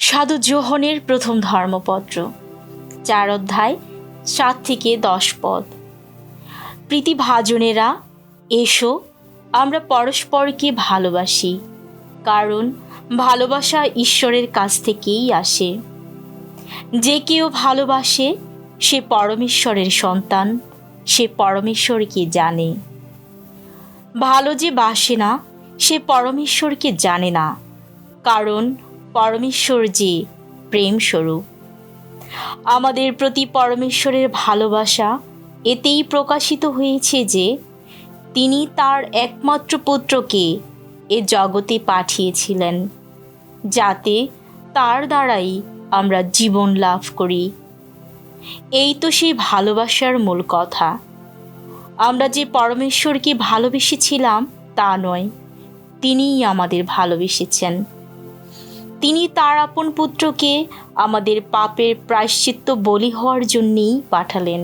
সাধু জোহনের প্রথম ধর্মপত্র। চার অধ্যায়, সাত থেকে দশ পদ। প্রীতিভাজনেরা, এসো, আমরা পরস্পরকে ভালোবাসি, কারণ ভালোবাসা ঈশ্বরের কাছ থেকেই আসে। যে কেউ ভালোবাসে, সে পরমেশ্বরের সন্তান, সে পরমেশ্বরকে জানে। ভালো যে বাসে না, সে পরমেশ্বরকে জানে না, কারণ পরমেশ্বর যে প্রেম স্বরূপ আমাদের প্রতি পরমেশ্বরের ভালোবাসা এতেই প্রকাশিত হয়েছে যে, তিনি তার একমাত্র পুত্রকে এ জগতে পাঠিয়েছিলেন, যাতে তার দ্বারাই আমরা জীবন লাভ করি। এই তো সেই ভালোবাসার মূল কথা। আমরা যে পরমেশ্বরকে ভালোবেসেছিলাম তা নয়, তিনিই আমাদের ভালোবেসেছেন। তিনি তার আপন পুত্রকে আমাদের পাপের প্রায়শ্চিত্ত বলি হওয়ার জন্যেই পাঠালেন।